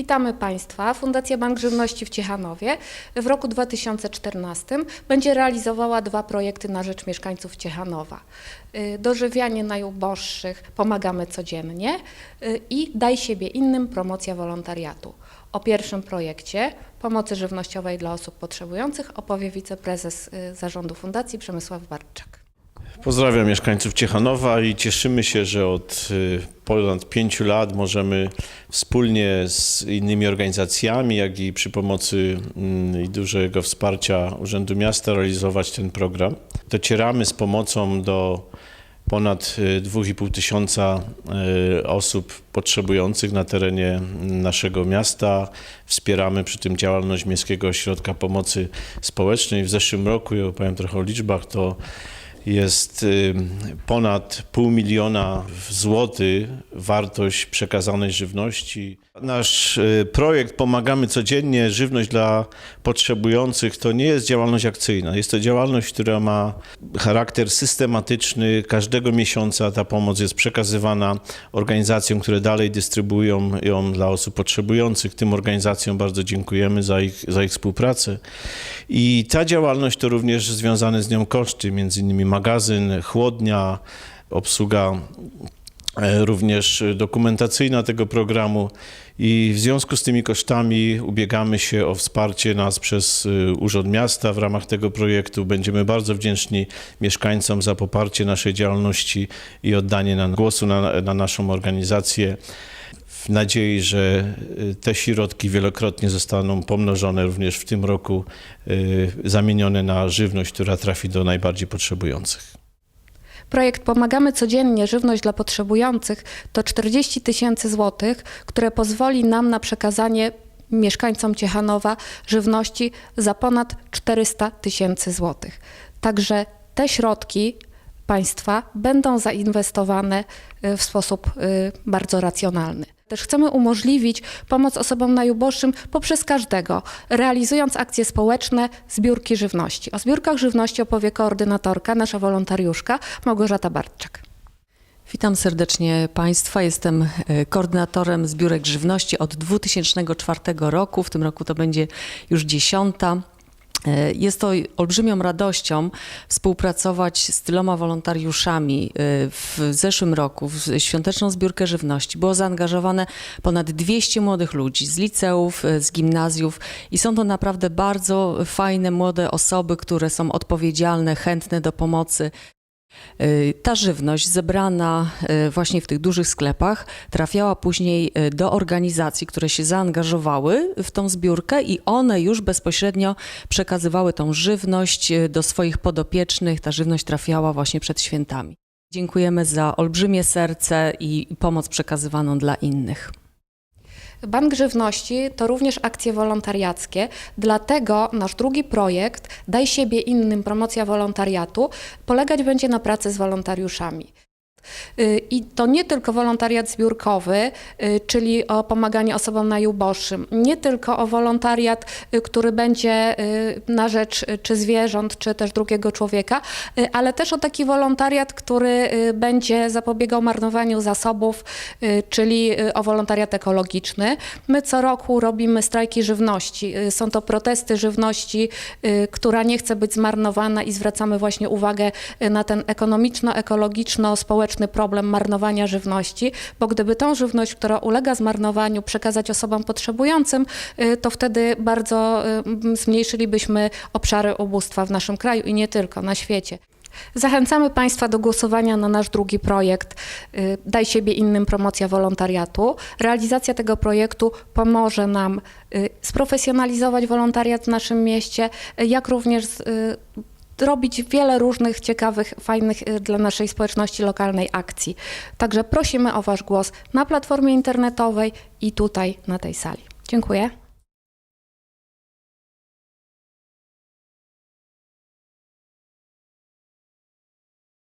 Witamy Państwa. Fundacja Bank Żywności w Ciechanowie w roku 2014 będzie realizowała dwa projekty na rzecz mieszkańców Ciechanowa. Y, Dożywianie najuboższych pomagamy codziennie y, i Daj siebie innym promocja wolontariatu. O pierwszym projekcie pomocy żywnościowej dla osób potrzebujących opowie wiceprezes y, zarządu fundacji Przemysław Barczak. Pozdrawiam mieszkańców Ciechanowa i cieszymy się, że od y, ponad pięciu lat możemy wspólnie z innymi organizacjami, jak i przy pomocy mm, i dużego wsparcia Urzędu Miasta realizować ten program. Docieramy z pomocą do ponad y, 2,5 tysiąca y, osób potrzebujących na terenie naszego miasta. Wspieramy przy tym działalność Miejskiego Ośrodka Pomocy Społecznej. W zeszłym roku, ja opowiem trochę o liczbach, to jest ponad pół miliona złotych wartość przekazanej żywności. Nasz y, projekt Pomagamy Codziennie Żywność dla Potrzebujących to nie jest działalność akcyjna. Jest to działalność, która ma charakter systematyczny. Każdego miesiąca ta pomoc jest przekazywana organizacjom, które dalej dystrybuują ją dla osób potrzebujących. Tym organizacjom bardzo dziękujemy za ich, za ich współpracę. I ta działalność to również związane z nią koszty, między innymi magazyn, chłodnia, obsługa również dokumentacyjna tego programu i w związku z tymi kosztami ubiegamy się o wsparcie nas przez y, Urząd Miasta w ramach tego projektu. Będziemy bardzo wdzięczni mieszkańcom za poparcie naszej działalności i oddanie nam głosu na, na naszą organizację. W nadziei, że y, te środki wielokrotnie zostaną pomnożone również w tym roku, zamienione na żywność, która trafi do najbardziej potrzebujących. Projekt Pomagamy Codziennie Żywność dla Potrzebujących to 40 tysięcy złotych, które pozwoli nam na przekazanie mieszkańcom Ciechanowa żywności za ponad 400 tysięcy złotych. Także te środki państwa będą zainwestowane y, w sposób y, bardzo racjonalny. Też chcemy umożliwić pomoc osobom najuboższym poprzez każdego, realizując akcje społeczne zbiórki żywności. O zbiórkach żywności opowie koordynatorka, nasza wolontariuszka Małgorzata Bartczak. Witam serdecznie Państwa. Jestem e, koordynatorem zbiórek żywności od 2004 roku. W tym roku to będzie już dziesiąta. E, Jest to olbrzymią radością współpracować z tyloma wolontariuszami. E, W zeszłym roku w świąteczną zbiórkę żywności było zaangażowane ponad 200 młodych ludzi z liceów, e, z gimnazjów i są to naprawdę bardzo fajne młode osoby, które są odpowiedzialne, chętne do pomocy. Y, Ta żywność zebrana y, właśnie w tych dużych sklepach trafiała później y, do organizacji, które się zaangażowały w tą zbiórkę i one już bezpośrednio przekazywały tą żywność do swoich podopiecznych. Ta żywność trafiała właśnie przed świętami. Dziękujemy za olbrzymie serce i pomoc przekazywaną dla innych. Bank Żywności to również akcje wolontariackie, dlatego nasz drugi projekt Daj siebie innym promocja wolontariatu polegać będzie na pracy z wolontariuszami. Y, I to nie tylko wolontariat zbiórkowy, y, czyli o pomaganie osobom najuboższym, nie tylko o wolontariat, y, który będzie na rzecz czy zwierząt, czy też drugiego człowieka, ale też o taki wolontariat, który będzie zapobiegał marnowaniu zasobów, czyli o wolontariat ekologiczny. My co roku robimy strajki żywności. Są to protesty żywności, która nie chce być zmarnowana i zwracamy właśnie uwagę na ten ekonomiczno-ekologiczno-społeczny problem marnowania żywności, bo gdyby tą żywność, która ulega zmarnowaniu, przekazać osobom potrzebującym, y, to wtedy bardzo y, zmniejszylibyśmy obszary ubóstwa w naszym kraju i nie tylko, na świecie. Zachęcamy Państwa do głosowania na nasz drugi projekt y, Daj siebie innym promocja wolontariatu. Realizacja tego projektu pomoże nam sprofesjonalizować wolontariat w naszym mieście, jak również robić wiele różnych ciekawych, fajnych y, dla naszej społeczności lokalnej akcji. Także prosimy o Wasz głos na platformie internetowej i tutaj na tej sali. Dziękuję.